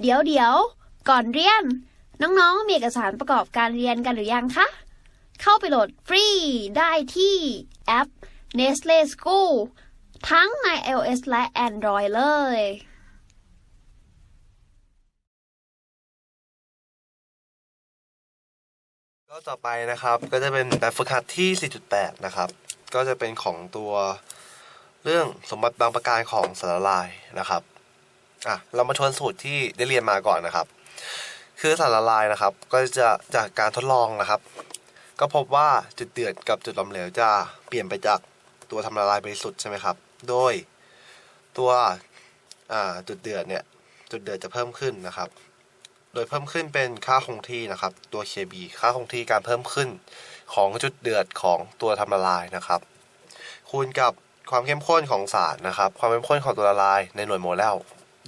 เดี๋ยวเดี๋ยวก่อนเรียน น้องๆ มีเอกสารประกอบการเรียนกันหรือยังคะ เข้าไปโหลดฟรีได้ที่แอป Nestle School ทั้งใน iOS และ Android เลยก็ต่อไปนะครับก็จะเป็นแบบฝึกหัดที่ 4.8 นะครับ ก็จะเป็นของตัวเรื่องสมบัติบางประการของสารละลายนะครับ อะเรามาทวนสูตรที่ได้เรียนมาก่อนนะครับ คือสารละลายนะครับ ก็จะจากการทดลองนะครับ ก็พบว่าจุดเดือดกับจุดหลอมเหลวจะเปลี่ยนไปจากตัวทำละลายบริสุทธิ์ใช่ไหมครับ โดยตัวอ่าจุดเดือดเนี่ย จุดเดือดจะเพิ่มขึ้นนะครับ โดยเพิ่มขึ้นเป็นค่าคงที่นะครับ ตัว KB ค่าคงที่การเพิ่มขึ้นของจุดเดือดของตัวทำละลายนะครับ คูณกับความเข้มข้นของสารนะครับ ความเข้มข้นของตัวละลายในหน่วยโมลล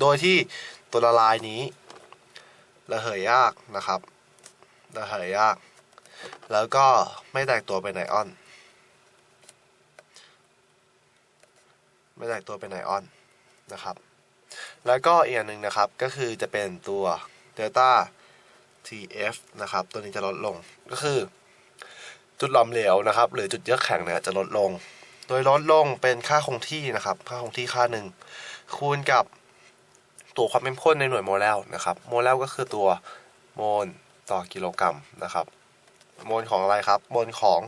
โดยที่ตัวละลายนี้ระเหยยากนะครับระเหยยาก แล้วก็ไม่แตกตัวเป็นไอออน ไม่แตกตัวเป็นไอออนนะครับ แล้วก็อีกอย่างหนึ่งนะครับก็คือจะเป็นตัวเดลต้า TF นะครับ ตัวนี้จะลดลงก็คือ จุดหลอมเหลวนะครับ หรือจุดเยือกแข็งเนี่ยจะลดลง โดยลดลงเป็นค่าคงที่นะครับ ค่าคงที่ค่าหนึ่งคูณกับ ตัวความเข้มข้นในหน่วยโมเลนะครับโมเลก็คือตัวโมลต่อกิโลกรัมนะครับโมลของอะไรครับโมลของ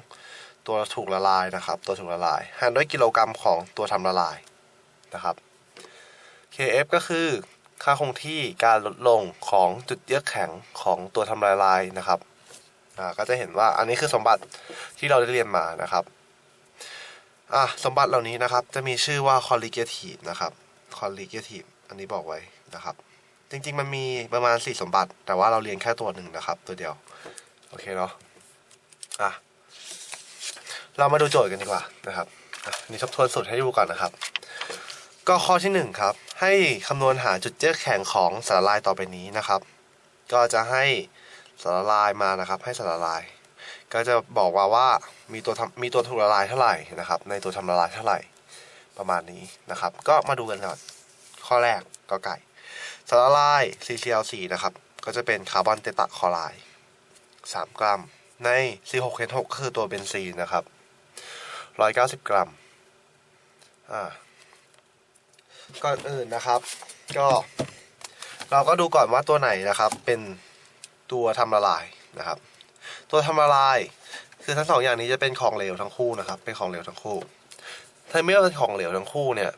ตัวถูกละลายนะครับ ตัวถูกละลายหารด้วยกิโลกรัมของตัวทำละลายนะครับ KF ก็คือค่าคงที่การลดลงของจุดเยือกแข็งของตัวทำลายลายนะครับอ่าก็จะเห็นว่าอันนี้คือสมบัติที่เราได้เรียนมานะครับอะสมบัติเหล่านี้นะครับจะมีชื่อว่า colligative นะครับ colligative อันนี้บอกไว้นะครับ จริง ๆ มันมีประมาณ4สมบัติ แต่ว่าเราเรียนแค่ตัวหนึ่งนะครับ ตัวเดียว โอเคเนาะอะเรามาดูโจทย์กันดีกว่านะครับนี่ทบทวนสูตรให้ดูก่อนนะครับ ก็ข้อที่หนึ่งครับ ให้คำนวณหาจุดเจือกแข็งของสารละลายต่อไปนี้นะครับ ก็จะให้สารละลายมานะครับ ให้สารละลาย ก็จะบอกว่าว่ามีตัวทำมีตัวถูกละลายเท่าไหร่นะครับ ในตัวทำละลายเท่าไหร่ประมาณนี้นะครับ ก็มาดูกันก่อน ข้อแรกก็ไก่สารละลาย CCl4 นะครับ ก็จะเป็นคาร์บอนเตตะคลอไรด์3 กรัม ใน C6H6 ก็คือตัวเบนซีนนะครับ 190 กรัม อ่า ก่อนอื่นนะครับ ก็ เราก็ดูก่อนว่าตัวไหนนะครับ เป็นตัวทำละลายนะครับ ตัวทำละลาย คือทั้งสองอย่างนี้จะเป็นของเหลวทั้งคู่นะครับ เป็นของเหลวทั้งคู่ ถ้าไม่เป็นของเหลวทั้งคู่เนี่ย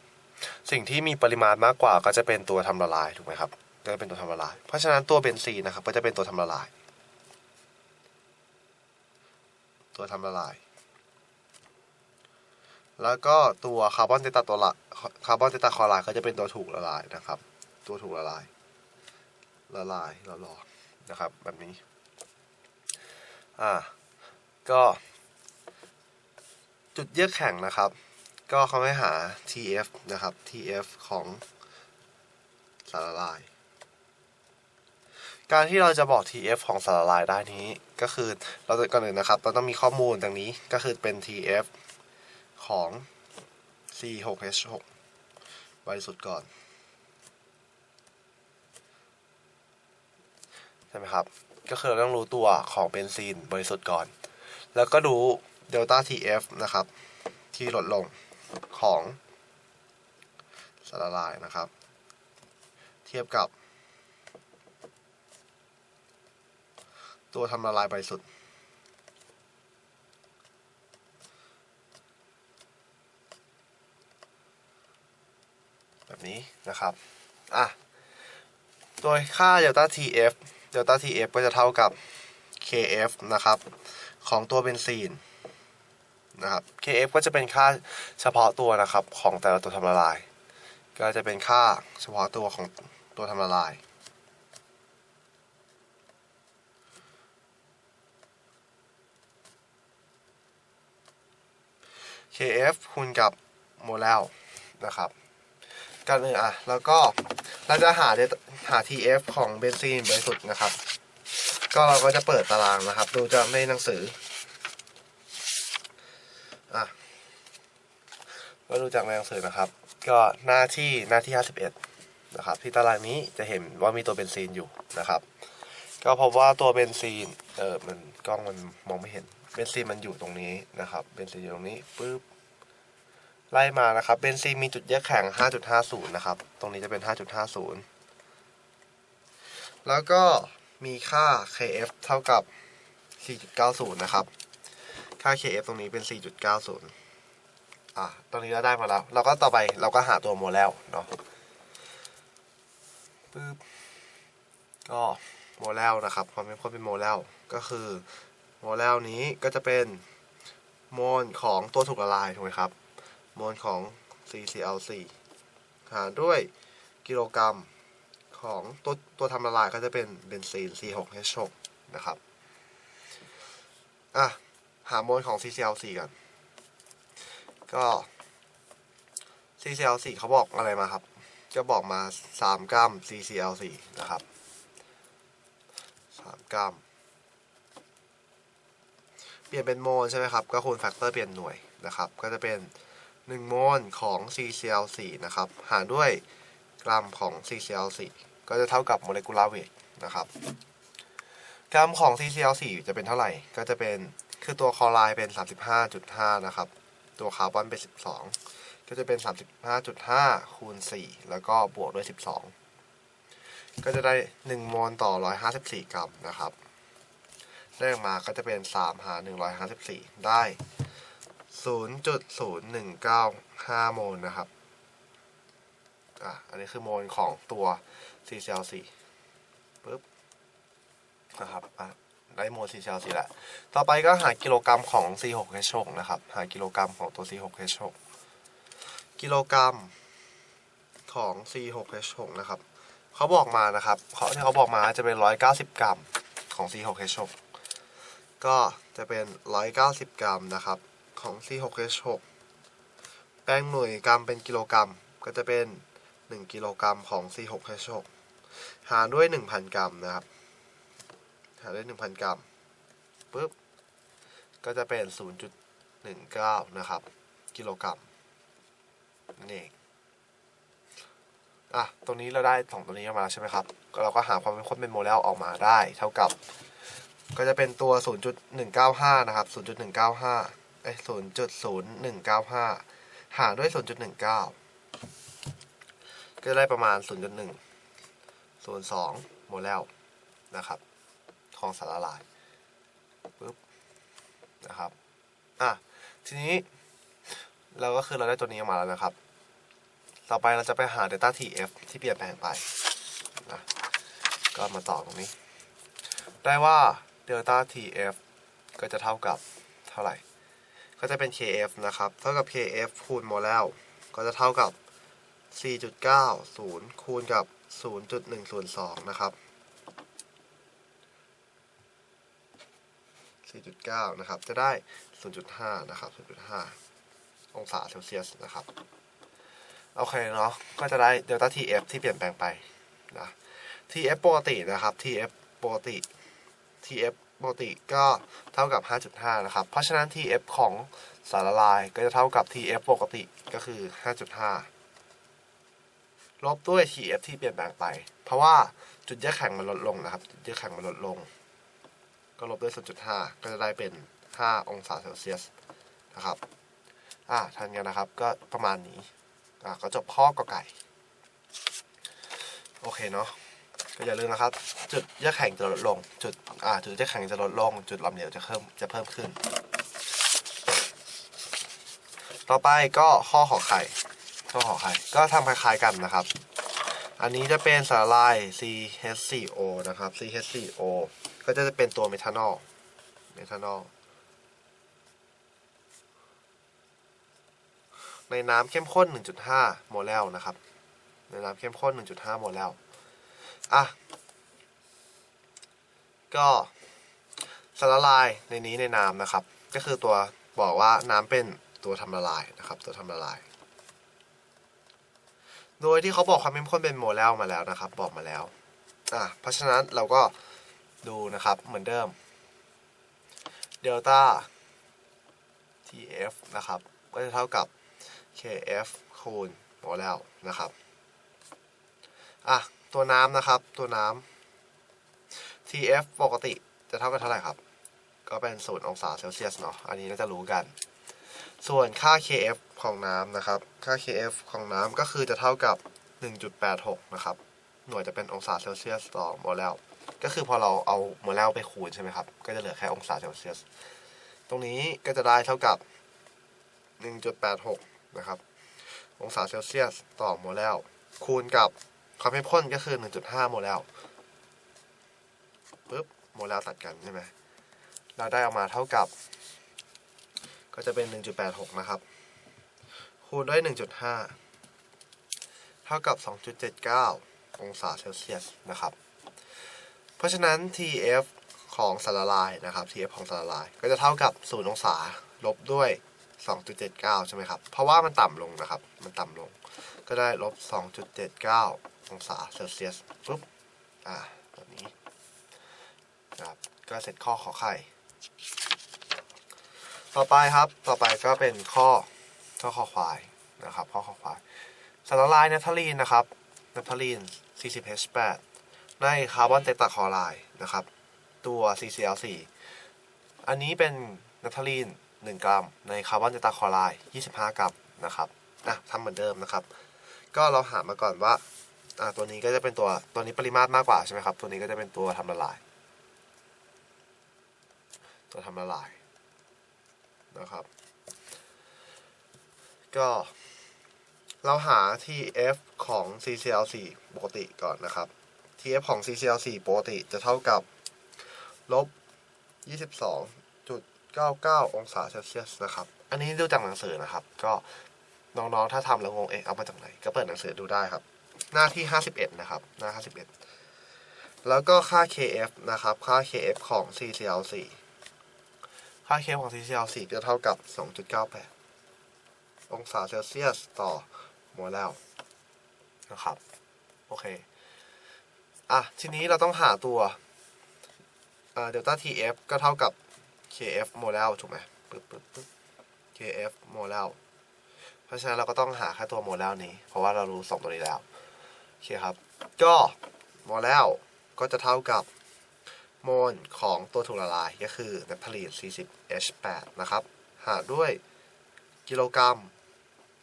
สิ่งที่มีปริมาณมากกว่าก็จะเป็นตัวทำละลายถูกไหมครับก็จะเป็นตัวทำละลาย เพราะฉะนั้นตัวเบนซีนนะครับก็จะเป็นตัวทำละลาย ตัวทำละลาย แล้วก็ตัวคาร์บอนเตตาตัวละคาร์บอนเตตาคอไรด์ก็จะเป็นตัวถูกละลายนะครับ ตัวถูกละลาย ละลายละลอนะครับแบบนี้อ่าก็จุดเยือกแข็งนะครับ ก็เขาให้หา TF นะครับ TF ของสารละลาย การที่เราจะบอก TF ของสารละลายได้นี้ก็คือเราจะก่อนอื่นนะครับ เราต้องมีข้อมูลดังนี้ก็คือเป็น TF ของ C6H6 บริสุทธิ์ก่อน ใช่ไหมครับ ก็คือเราต้องรู้ตัวของเบนซีนบริสุทธิ์ก่อน แล้วก็ดูเดลต้า TF นะครับ ที่ลดลง ของสารละลายนะครับ เทียบกับ ตัวทำละลายบริสุทธิ์แบบนี้นะครับ อะ โดยค่าเดลต้า TF เดลต้า TF ก็จะเท่ากับ KF นะครับ ของตัวเบนซีน นะครับ KF ก็จะเป็นค่าเฉพาะตัวนะครับของแต่ละตัวทำละลาย ก็จะเป็นค่าเฉพาะตัวของตัวทำละลาย KF คูณกับโมเลลนะครับกันอื่นอะ แล้วก็เราจะหาหา TF ของเบนซีนบริสุทธิ์นะครับ ก็เราก็จะเปิดตารางนะครับ ดูจะในหนังสือ อะ ก็ดูจากในหนังสือนะครับ ก็หน้าที่หน้าที่ 51 นะครับ ที่ตารางนี้จะเห็นว่ามีตัวเบนซีนอยู่นะครับ ก็พบว่าตัวเบนซีนเออมันกล้องมันมองไม่เห็นเบนซีนมันอยู่ตรงนี้นะครับเบนซีนอยู่ตรงนี้ปุ๊บไล่มานะครับเบนซีนมีจุดแยกแข็ง 5.50 นะครับ ตรงนี้จะเป็น 5.50 แล้วก็มีค่า KF เท่ากับ 4.90 นะครับ ค่า KF ตรงนี้เป็น 4.90 อะตรงนี้เราได้มาแล้ว เราก็ต่อไปเราก็หาตัวโมเลลเนาะปึ๊บก็โมเลลนะครับความเป็นคนเป็นโมเลลก็คือโมเลลนี้ก็จะเป็นโมลของตัวถูกละลายถูกไหมครับโมลของ CCl4 หารด้วยกิโลกรัมของตัวตัวทำละลายก็จะเป็นเบนซีน C6H6 นะครับ อะ หาโมลของ CCl4 กัน ก็ CCl4 เขาบอกอะไรมาครับก็บอกมา 3 กรัม CCl4 นะครับ 3 กรัม เปลี่ยนเป็นโมลใช่ไหมครับ ก็คูณแฟกเตอร์เปลี่ยนหน่วยนะครับ ก็จะเป็น 1 โมลของ CCl4 นะครับ หารด้วยกรัมของ CCl4 ก็จะเท่ากับโมเลกุลาร์เวทนะครับ กรัมของ CCl4 จะเป็นเท่าไหร่ ก็จะเป็น คือตัวคอไรด์เป็น 35.5 นะครับ ตัวคาร์บอนเป็น 12 ก็จะเป็น 35.5 คูณ 4 แล้วก็บวกด้วย 12 ก็จะได้ 1 โมลต่อ 154 กรัมนะครับได้ออกมาก็จะเป็น 3 หาร 154 ได้ 0.0195 โมลนะครับอะอันนี้คือโมลของตัว CCl4 ปึ๊บนะครับอะ ได้โมล CCl4 แล้วต่อไปก็หากิโลกรัมของ C6H6 นะครับ หากิโลกรัมของตัว C6H6 กิโลกรัมของ C6H6 นะครับเขาบอกมานะครับเขาที่เขาบอกมาจะเป็น 190 กรัมของ C6H6 ก็จะเป็น 190 กรัมนะครับของ C6H6 แปลงหน่วยกรัมเป็นกิโลกรัมก็จะเป็น 1 กิโลกรัมของ C6H6 หารด้วย 1,000 กรัมนะครับ หารด้วย1,000 กรัมปุ๊บก็จะเป็น 0.19 นะครับ กิโลกรัมนั่นเองอะตรงนี้เราได้สองตัวนี้ออกมาใช่ไหมครับเราก็หาความเป็นข้นเป็นโมเลลออกมาได้ เท่ากับ ก็จะเป็นตัว 0.195 นะครับ 0.195 เอ้ย0.0195 หารด้วย 0.19 ก็จะได้ประมาณ 0.1 02 โมเลลนะครับ ของสารละลายปึ๊บนะครับอะทีนี้เราก็คือเราได้ตัวนี้ออกมาแล้วนะครับ ต่อไปเราจะไปหา Delta TF ที่เปลี่ยนแปลงไปนะก็มาต่อตรงนี้ ได้ว่า Delta TF ก็จะเท่ากับเท่าไหร่ ก็จะเป็น KF นะครับ เท่ากับ KF คูณโมเลลก็จะเท่ากับ 4.90 คูณกับ 0.102 นะครับ 4.9 นะครับ จะได้ 0.5 นะครับ 0.5 องศาเซลเซียสนะครับ โอเคเนาะ ก็จะได้เดลต้า TF ที่เปลี่ยนแปลงไปนะ TF ปกตินะครับ TF ปกติ TF ปกติก็เท่ากับ 5.5 นะครับ เพราะฉะนั้น TF ของสารละลายก็จะเท่ากับ TF ปกติก็คือ 5.5 ลบด้วย TF ที่เปลี่ยนแปลงไป เพราะว่าจุดแยกแข็งมันลดลงนะครับ จุดแยกแข็งมันลดลง ก็ลบด้วย 0.5 ก็จะได้เป็น 5 องศาเซลเซียสนะครับ อ่าทันกันนะครับ ก็ประมาณนี้ อ่า ก็จบข้อกอไก่ โอเคเนาะ ก็อย่าลืมนะครับ จุดแยกแข็งจะลดลง จุด อ่า จุดแยกแข็งจะลดลง จุดลำเหลวจะเพิ่ม จะเพิ่มขึ้น ต่อไปก็ข้อขอไข่ข้อขอไข่ ก็ทำคล้ายๆกันนะครับ อันนี้จะเป็นสารละลาย CH4O นะครับ CH4O ก็จะเป็นตัวเมทานอล เมทานอล ในน้ำเข้มข้น 1.5 โมเลลนะครับ ในน้ำเข้มข้น 1.5 โมเลลอะ ก็สารละลายในนี้ในน้ำนะครับ ก็คือตัวบอกว่าน้ำเป็นตัวทำละลายนะครับ ตัวทำละลาย โดยที่เขาบอกความเข้มข้นเป็นโมเลลมาแล้วนะครับ บอกมาแล้ว อะ เพราะฉะนั้นเราก็ ดูนะครับ เหมือนเดิมเดลต้า TF นะครับ ก็จะเท่ากับ KF คูณโมเลลนะครับอะตัวน้ำนะครับ ตัวน้ำ TF ปกติจะเท่ากับเท่าไหร่ครับ ก็เป็นศูนย์องศาเซลเซียสเนาะ อันนี้น่าจะรู้กัน ส่วนค่า KF ของน้ำนะครับ ค่า KF ของน้ำก็คือจะเท่ากับ 1.86 นะครับ หน่วยจะเป็นองศาเซลเซียสต่อโมเลล ก็คือพอเราเอาโมเลลไปคูณใช่ไหมครับ ก็จะเหลือแค่องศาเซลเซียส ตรงนี้ก็จะได้เท่ากับ 1.86 นะครับ องศาเซลเซียสต่อโมเลลคูณกับความเข้มข้นก็คือ 1.5 โมเลลปึ๊บโมเลลตัดกันใช่ไหมเราได้ออกมาเท่ากับ ก็จะเป็น 1.86 นะครับ คูณด้วย 1.5 เท่ากับ 2.79 องศาเซลเซียสนะครับ เพราะฉะนั้น TF ของสารละลายนะครับ TF ของสารละลาย ก็จะเท่ากับ0องศาลบด้วย 2.79 ใช่ไหมครับ เพราะว่ามันต่ำลงนะครับ มันต่ำลง ก็ได้ลบ 2.79 องศาเซลเซียสปุ๊บ อ่าแบบนี้นะครับ ก็เสร็จข้อขอไข่ ต่อไปครับ ต่อไปก็เป็นข้อข้อคอควายนะครับ ข้อคอควายสารละลายนัทลีนนะครับนัทลีน 40H8 ในคาร์บอนเตตาคลอไรด์นะครับ ตัว CCl4 อันนี้เป็นนัทลีน 1 กรัม ในคาร์บอนเตตาคลอไรด์25 กรัมนะครับอะทำเหมือนเดิมนะครับ ก็เราหามาก่อนว่าอ่าตัวนี้ก็จะเป็นตัวตัวนี้ปริมาตรมากกว่าใช่ไหมครับ ตัวนี้ก็จะเป็นตัวทำละลาย ตัวทำละลายนะครับ ก็เราหา TF ของ CCl4 ปกติก่อนนะครับ TF ของ CCl4 ปกติจะเท่ากับลบ22.99 องศาเซลเซียสนะครับ อันนี้ดูจากหนังสือนะครับ ก็น้องๆ ถ้าทำแล้วงงเอ๊ะเอามาจากไหน ก็เปิดหนังสือดูได้ครับ หน้าที่ 51 นะครับ หน้า 51 แล้วก็ค่า KF นะครับ ค่า KF ของ CCl4 ค่า KF ของ CCl4 จะเท่ากับ 2.98 องศาเซลเซียสต่อโมเลลนะครับ โอเค อะ ทีนี้เราต้องหาตัวเดลต้า TF ก็เท่ากับ KF โมเลลถูกไหมปึ๊บปึ๊บปึ๊บ KF โมเลลเพราะฉะนั้นเราก็ต้องหาแค่ตัวโมเลลนี้ เพราะว่าเรารู้สองตัวนี้แล้ว โอเคครับ ก็โมเลลก็จะเท่ากับโมลของตัวถูกละลายก็คือนัทลีน 40H8 นะครับ หารด้วยกิโลกรัม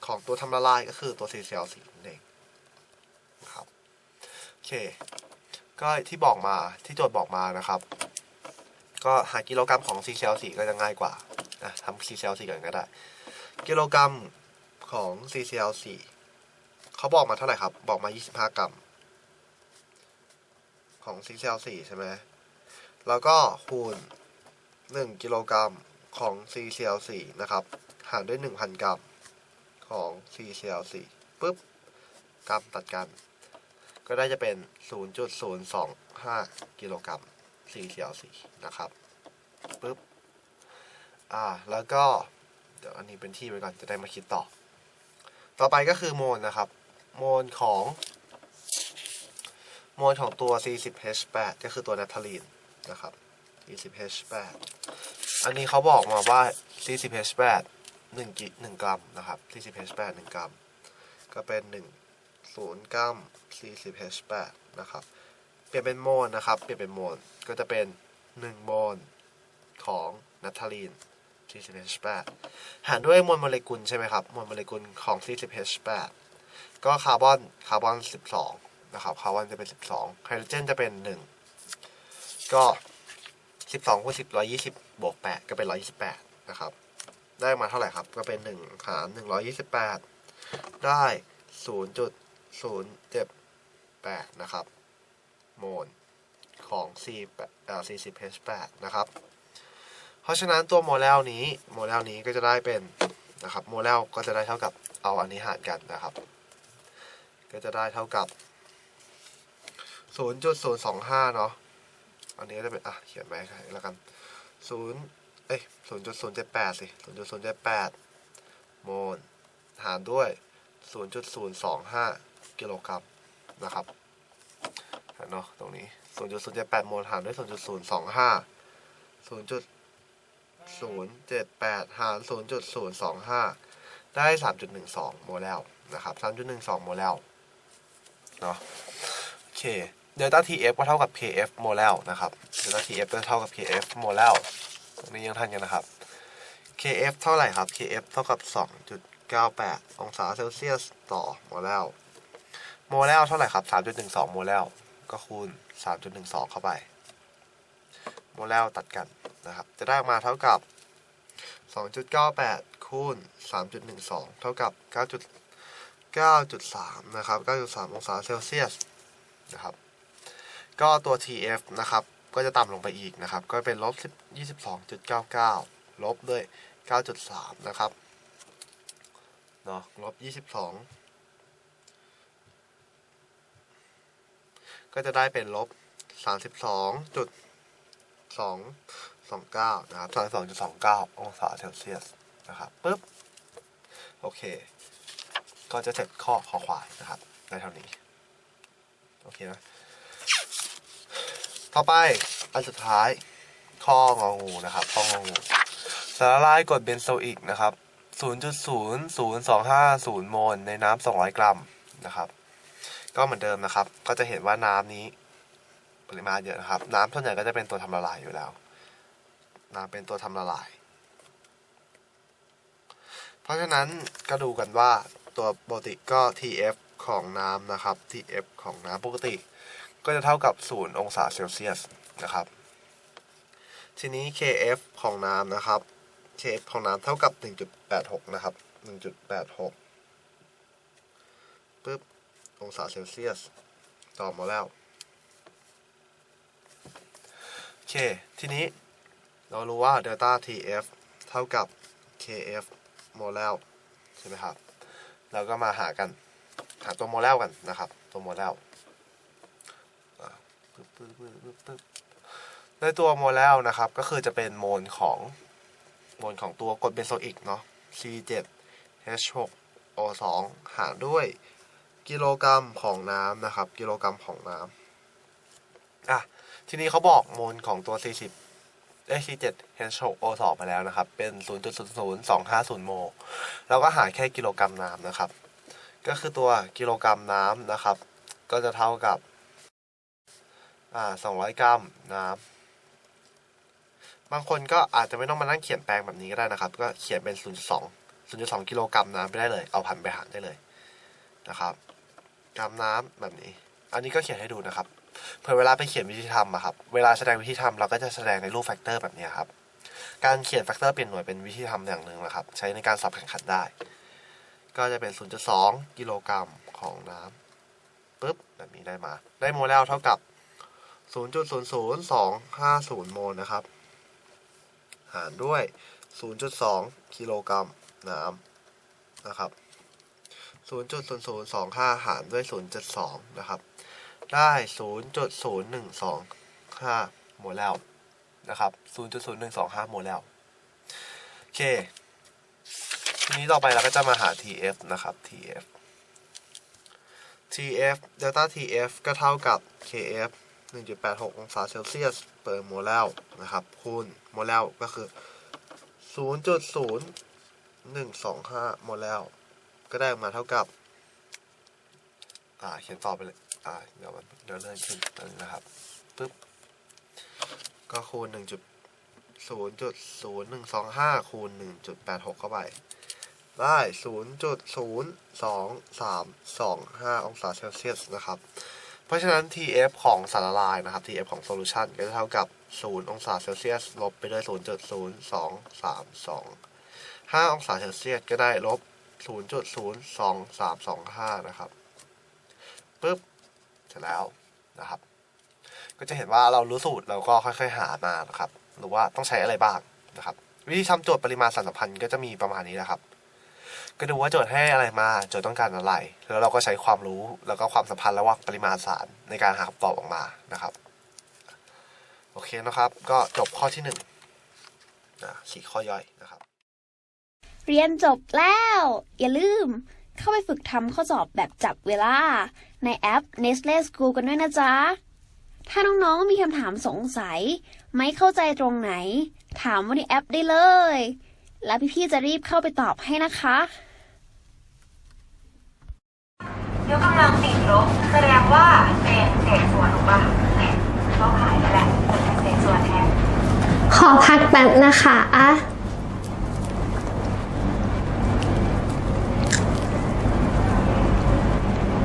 ของตัวทำละลายก็คือตัว CCl4 นั่นเองนะครับ โอเค ก็ที่บอกมาที่โจทย์บอกมานะครับ ก็หากิโลกรัมของ CCl4 ก็จะง่ายกว่านะทำ CCl4 กันก็ได้ กิโลกรัมของ CCl4 เขาบอกมาเท่าไหร่ครับ บอกมา 25 กรัม ของ CCl4 ใช่ไหมแล้วก็คูณ 1 กิโลกรัมของ CCl4 นะครับ หารด้วย 1,000 กรัมของ CCl4 ปุ๊บ กรัมตัดกัน ก็ได้จะเป็น 0.025 กิโลกรัม CCl4 นะครับปุ๊บอ่าแล้วก็ เดี๋ยวอันนี้เป็นที่ไว้ก่อนจะได้มาคิดต่อ ต่อไปก็คือโมลนะครับ โมลของโมลของตัว 40H8 ก็คือตัวนัทลีนนะครับ 40H8 อันนี้เขาบอกมาว่า 40H8 1กิ1กรัมนะครับ 40H8 1กรัม ก็เป็น 1 0กรัม 40H8 นะครับ เปลี่ยนเป็นโมลนะครับ เปลี่ยนเป็นโมล ก็จะเป็น 1 โมลของนัทลีน 40H8 หารด้วยมวลโมเลกุลใช่ไหมครับ มวลโมเลกุลของ 40H8 ก็คาร์บอน คาร์บอน 12 นะครับ คาร์บอนจะเป็น 12 ไฮโดรเจนจะเป็น 1 ก็ 12คูณ10 120 บวก 8 ก็เป็น 128 นะครับ ได้มาเท่าไหร่ครับ ก็เป็น 1 หาร 128 ได้ 078 นะครับ โมลของ C เอ่อ 40H8 นะครับ เพราะฉะนั้นตัวโมเลลนี้โมเลลนี้ก็จะได้เป็นนะครับโมเลลก็จะได้เท่ากับเอาอันนี้หารกันนะครับ ก็จะได้เท่ากับ 0.025 เนาะอันนี้ก็จะเป็นอะเขียนไว้แล้วกัน 0 เอ้ย0.078 สิ 0.078 โมลหารด้วย 0.025 กิโลกรัมนะครับเนาะตรงนี้ 0.078โมลหารด้วย 0.025 0.078 หาร 0.025 ได้ 3.12 โมลแล้วนะครับ 3.12 โมลแล้วเนาะ K เคเดลต้า TF ก็เท่ากับ KF โมเลลนะครับเดลต้า TF ก็เท่ากับ KF โมเลลตรงนี้ยังทันกันนะครับ KF เท่าไหร่ครับ KF เท่ากับ 2.98 องศาเซลเซียสต่อโมเลล โมเลลเท่าไหร่ครับ 3.12 โมเลลก็คูณ 3.12 เข้าไป โมเลลตัดกันนะครับ จะได้ออกมาเท่ากับ 2.98 คูณ 3.12 เท่ากับ 9. 9.3 นะครับ 9.3 องศาเซลเซียสนะครับ ก็ตัว TF นะครับ ก็จะต่ำลงไปอีกนะครับ ก็เป็นลบ22.99 ลบด้วย 9.3 นะครับ เนาะลบ 22 ก็จะได้เป็นลบ 32.229 นะครับ32.29 องศาเซลเซียสนะครับปึ๊บ โอเค ก็จะเสร็จข้อขอควายนะครับได้เท่านี้ โอเคนะ ต่อไป อันสุดท้าย ข้ององูนะครับ ข้ององู สารละลายกรดเบนโซอิกนะครับ0.00250 โมลในน้ำ200 กรัมนะครับ ก็เหมือนเดิมนะครับ ก็จะเห็นว่าน้ำนี้ปริมาณเยอะนะครับ น้ำส่วนใหญ่ก็จะเป็นตัวทำละลายอยู่แล้ว น้ำเป็นตัวทำละลาย เพราะฉะนั้นก็ดูกันว่าตัวปกติก็ TF ของน้ำนะครับ TF ของน้ำปกติ ก็จะเท่ากับ 0 องศาเซลเซียสนะครับ ทีนี้ KF ของน้ำนะครับ KF ของน้ำเท่ากับ 1.86 นะครับ 1.86ปึ๊บ องศาเซลเซียสต่อมาแล้ว โอเค ทีนี้เรารู้ว่า delta TF เท่ากับ KF โมเลลใช่ไหมครับ เราก็มาหากัน หาตัวโมเลลกันนะครับ ตัวโมเลลในตัวโมเลลนะครับ ก็คือจะเป็นโมลของโมลของตัวกรดเบนโซอิกเนาะ C7H6O2 หารด้วย กิโลกรัมของน้ำนะครับ กิโลกรัมของน้ำอะทีนี้เขาบอกโมลของตัว 40เอ้ย C7H6O2 มาแล้วนะครับ เป็น 0.00250 โมลเราก็หาแค่กิโลกรัมน้ำนะครับ ก็คือตัวกิโลกรัมน้ำนะครับ ก็จะเท่ากับอ่า200 กรัมน้ำบางคนก็อาจจะไม่ต้องมานั่งเขียนแปลงแบบนี้ก็ได้นะครับ ก็เขียนเป็น 0.2 0.2 กิโลกรัมน้ำไปได้เลย เอาพันไปหารได้เลยนะครับ กรัมน้ำแบบนี้ อันนี้ก็เขียนให้ดูนะครับเผื่อเวลาไปเขียนวิธีทำอะครับ เวลาแสดงวิธีทำเราก็จะแสดงในรูปแฟกเตอร์แบบนี้ครับ การเขียนแฟกเตอร์เปลี่ยนหน่วยเป็นวิธีทำอย่างหนึ่งนะครับ ใช้ในการสอบแข่งขันได้ ก็จะเป็น 0.2 กิโลกรัมของน้ำปุ๊บแบบนี้ได้มา ได้โมเลลเท่ากับ 0.00250 โมลนะครับ หารด้วย 0.2 กิโลกรัมน้ำนะครับ 0.0025 หารด้วย 0.2 นะครับ ได้ 0.0125โมเลลนะครับ 0.0125โมเลลโอเค ทีนี้ต่อไปเราก็จะมาหา TF นะครับ TF TF delta TF ก็เท่ากับ KF 1.86 องศาเซลเซียสเปอร์โมเลลนะครับ คูณโมเลลก็คือ 0.0125 โมเลล ก็ได้ออกมาเท่ากับ อ่า เขียนต่อไปเลย อ่า เดี๋ยวมันเดี๋ยวเลื่อนขึ้นนึนะครับปึ๊บ ก็คูณหนึ่งจุดศูนย์จุดศูนย์หนึ่งสองห้าคูณหนึ่งจุดแปดหกเข้าไป ได้ศูนย์จุดศูนย์สองสามสองห้าองศาเซลเซียสนะครับ เพราะฉะนั้น TF ของสารละลายนะครับ TF ของโซลูชันก็จะเท่ากับศูนย์องศาเซลเซียสลบไปด้วยศูนย์จุดศูนย์สองสามสองห้าองศาเซลเซียสก็ได้ลบ 0.02325 นะครับปึ๊บเสร็จแล้วนะครับ ก็จะเห็นว่าเรารู้สูตรเราก็ค่อยๆหามานะครับ หรือว่าต้องใช้อะไรบ้างนะครับ วิธีทำโจทย์ปริมาณสารสัมพันธ์ก็จะมีประมาณนี้นะครับ ก็ดูว่าโจทย์ให้อะไรมาโจทย์ต้องการอะไร แล้วเราก็ใช้ความรู้แล้วก็ความสัมพันธ์ระหว่างปริมาณสารในการหาคำตอบออกมานะครับโอเคนะครับ ก็จบข้อที่หนึ่งนะสี่ข้อย่อยนะครับ เรียนจบแล้ว อย่าลืม เข้าไปฝึกทำข้อสอบแบบจับเวลา ในแอป Nestle School กันด้วยนะจ๊ะ ถ้าน้องๆมีคำถามสงสัย ไม่เข้าใจตรงไหน ถามว่าในแอปได้เลย แล้วพี่ๆจะรีบเข้าไปตอบให้นะคะยกกำลังติดลบแสดงว่าเป็นเศษส่วนถูกป่ะเนี่ยเขาขายนั่นแหละเป็นเศษส่วนแทนขอพักแป๊บนะคะ